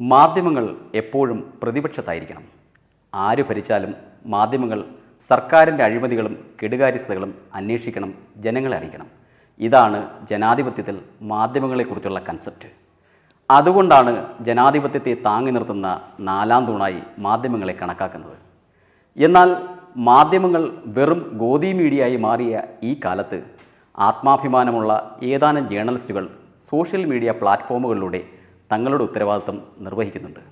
മാധ്യമങ്ങൾ എപ്പോഴും പ്രതിപക്ഷത്തായിരിക്കണം. ആര് ഭരിച്ചാലും മാധ്യമങ്ങൾ സർക്കാരിന്റെ അഴിമതികളും കെടുകാര്യസ്ഥതകളും അന്വേഷിക്കണം ജനങ്ങളെ അറിയിക്കണം. ഇതാണ് ജനാധിപത്യത്തിൽ മാധ്യമങ്ങളെക്കുറിച്ചുള്ള കൺസെപ്റ്റ് അതുകൊണ്ടാണ് ജനാധിപത്യത്തെ താങ്ങി നിർത്തുന്ന നാലാം തൂണായി മാധ്യമങ്ങളെ കണക്കാക്കുന്നത്. എന്നാൽ മാധ്യമങ്ങൾ വെറും ഗോതി മീഡിയയായി മാറിയ ഈ കാലത്ത് ആത്മാഭിമാനമുള്ള ഏതാനും ജേർണലിസ്റ്റുകൾ സോഷ്യൽ മീഡിയ പ്ലാറ്റ്ഫോമുകളിലൂടെ തങ്ങളുടെ ഉത്തരവാദിത്തം നിർവഹിക്കുന്നുണ്ട്.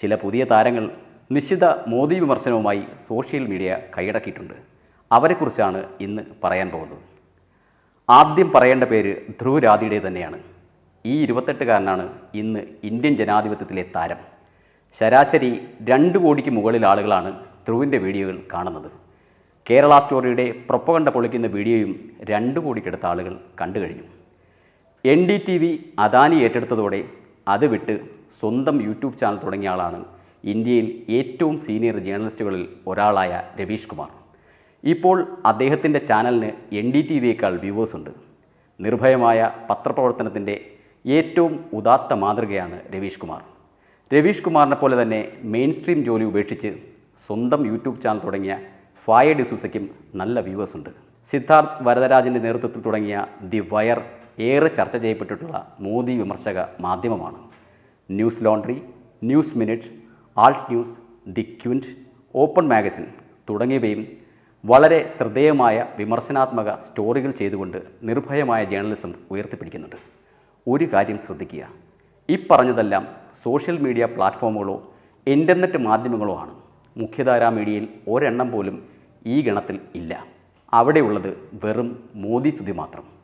ചില പുതിയ താരങ്ങൾ നിശ്ചിത മോദി വിമർശനവുമായി സോഷ്യൽ മീഡിയ കൈയടക്കിയിട്ടുണ്ട്. അവരെക്കുറിച്ചാണ് ഇന്ന് പറയാൻ പോകുന്നത്. ആദ്യം പറയേണ്ട പേര് ധ്രുവ് രാധിയുടെ തന്നെയാണ്. ഈ ഇരുപത്തെട്ടുകാരനാണ് ഇന്ന് ഇന്ത്യൻ ജനാധിപത്യത്തിലെ താരം. ശരാശരി രണ്ട് കോടിക്ക് മുകളിൽ ആളുകളാണ് ധ്രുവിന്റെ വീഡിയോകൾ കാണുന്നത്. കേരള സ്റ്റോറിയുടെ പ്രൊപ്പകണ്ട പൊളിക്കുന്ന വീഡിയോയും രണ്ട് കോടിക്കെടുത്ത ആളുകൾ കണ്ടുകഴിഞ്ഞു. N D T V Adani ഏറ്റെടുത്തതോടെ അത് വിട്ട് സ്വന്തം യൂട്യൂബ് ചാനൽ തുടങ്ങിയ ആളാണ് ഇന്ത്യയിൽ ഏറ്റവും സീനിയർ ജേർണലിസ്റ്റുകളിൽ ഒരാളായ രവീഷ് കുമാർ. ഇപ്പോൾ അദ്ദേഹത്തിന്റെ ചാനലിന് എൻ ഡി ടി വിയേക്കാൾ വ്യൂവേഴ്സ് ഉണ്ട്. നിർഭയമായ പത്രപ്രവർത്തനത്തിന്റെ ഏറ്റവും ഉദാത്ത മാതൃകയാണ് രവീഷ് കുമാർ. രവീഷ് കുമാറിനെ പോലെ തന്നെ മെയിൻ സ്ട്രീം ജോലി ഉപേക്ഷിച്ച് സ്വന്തം യൂട്യൂബ് ചാനൽ തുടങ്ങിയ ഫായ ഡിസൂസയ്ക്കും നല്ല വ്യൂവേഴ്സ് ഉണ്ട്. സിദ്ധാർത്ഥ് വരദരാജന്റെ നേതൃത്വത്തിൽ തുടങ്ങിയ ദി വയർ ഏറെ ചർച്ച ചെയ്യപ്പെട്ടിട്ടുള്ള മോദി വിമർശക മാധ്യമമാണ്. Newslaundry News Minute Alt News the Quint Open Magazine തുടങ്ങിയവയും വളരെ ശ്രദ്ധേയമായ വിമർശനാത്മക സ്റ്റോറികൾ ചെയ്തുകൊണ്ട് നിർഭയമായ ജേർണലിസം ഉയർത്തിപ്പിടിക്കുന്നുണ്ട്. ഒരു കാര്യം ശ്രദ്ധിക്കുക. ഈ ഇപ്പറഞ്ഞതെല്ലാം സോഷ്യൽ മീഡിയ പ്ലാറ്റ്ഫോമുകളോ ഇന്റർനെറ്റ് മാധ്യമങ്ങളോ ആണ്. മുഖ്യധാരാ മീഡിയയിൽ ഒരെണ്ണം പോലും ഈ ഗണത്തിൽ ഇല്ല. അവിടെയുള്ളത് വെറും മോദി സ്തുതി മാത്രം.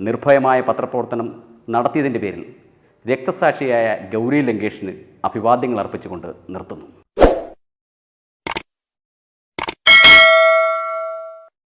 നിർഭയമായ പത്രപ്രവർത്തനം നടത്തിയതിന്റെ പേരിൽ രക്തസാക്ഷിയായ ഗൗരി ലങ്കേഷിന് അഭിവാദ്യങ്ങൾ അർപ്പിച്ചുകൊണ്ട് നിർത്തുന്നു.